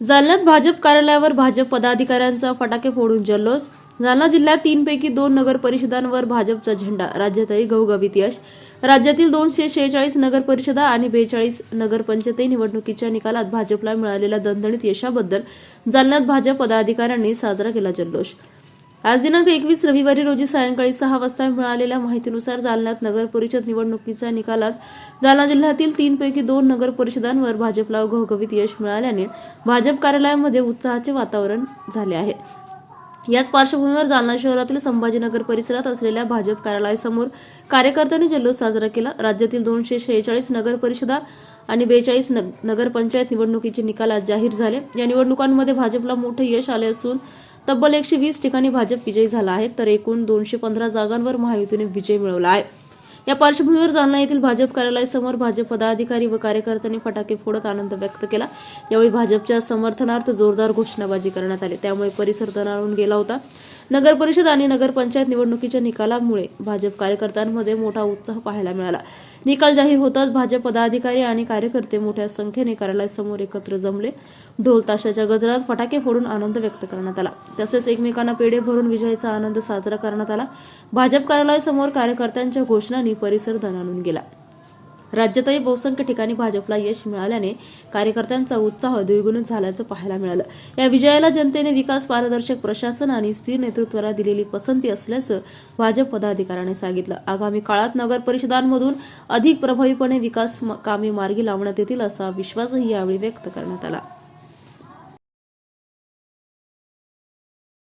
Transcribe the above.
जालन्यात भाजप कार्यालयावर भाजप पदाधिकाऱ्यांचा फटाके फोडून जल्लोष. जालना जिल्ह्यात तीनपैकी दोन नगर परिषदांवर भाजपचा झेंडा. राज्यातही घवघवीत यश. राज्यातील दोनशे शेहेचाळीस नगर परिषदा आणि बेचाळीस नगरपंचायती निवडणुकीच्या निकालात भाजपला मिळालेल्या दणदणीत यशाबद्दल जालन्यात भाजप पदाधिकाऱ्यांनी साजरा केला जल्लोष. आज दिनांक एकवीस रविवारी रोजी सायंकाळी सहा वाजता मिळालेल्या माहितीनुसार जालन्यात नगर परिषद निवडणुकीच्या निकालात जालना जिल्ह्यातील तीनपैकी दोन नगर परिषदांवर भाजपला घवघवीत यश मिळाल्याने भाजप कार्यालयामध्ये उत्साहाचे वातावरण झाले आहे. याच पार्श्वभूमीवर जालना शहरातील संभाजीनगर परिसरात असलेल्या भाजप कार्यालयासमोर कार्यकर्त्यांनी जल्लोष साजरा केला. राज्यातील दोनशे शेहेचाळीस नगर परिषदा आणि बेचाळीस नगरपंचायत निवडणुकीचे निकाल आज जाहीर झाले. या निवडणुकांमध्ये भाजपला मोठे यश आले असून तब्बल एकशे वीस ठिकाणी भाजप विजयी झाला आहे तर एकूण दोनशे पंधरा जागांवर महायुतीने विजय मिळवला आहे. या पार्श्वभूमीवर जालना येथील भाजप कार्यालयासमोर भाजप पदाधिकारी व कार्यकर्त्यांनी फटाके फोडत आनंद व्यक्त केला. यावेळी भाजपच्या समर्थनार्थ जोरदार घोषणाबाजी करण्यात आली. त्यामुळे परिसर दणाणून गेला होता. नगर परिषद आणि नगरपंचायत निवडणुकीच्या निकालामुळे भाजप कार्यकर्त्यांमध्ये मोठा उत्साह पाहायला मिळाला. निकाल जाहीर होताच भाजप पदाधिकारी आणि कार्यकर्ते मोठ्या संख्येने कार्यालयासमोर एकत्र जमले. ढोल ताशाच्या गजरात फटाके फोडून आनंद व्यक्त करण्यात आला. तसेच एकमेकांना पेढे भरून विजयाचा आनंद साजरा करण्यात आला. भाजप कार्यालयासमोर कार्यकर्त्यांच्या घोषणांनी परिसर दणाणून गेला. राज्यातही बहुसंख्य ठिकाणी भाजपला यश मिळाल्याने कार्यकर्त्यांचा उत्साह द्विगुणित झाल्याचं पाहायला मिळालं. या विजयाला जनतेने विकास पारदर्शक प्रशासन आणि स्थिर नेतृत्वाला दिलेली पसंती असल्याचं भाजप पदाधिकाऱ्याने सांगितलं. आगामी काळात नगर परिषदांमधून अधिक प्रभावीपणे विकास कामे मार्गी लावण्यात येतील असा विश्वासही यावेळी व्यक्त करण्यात आला.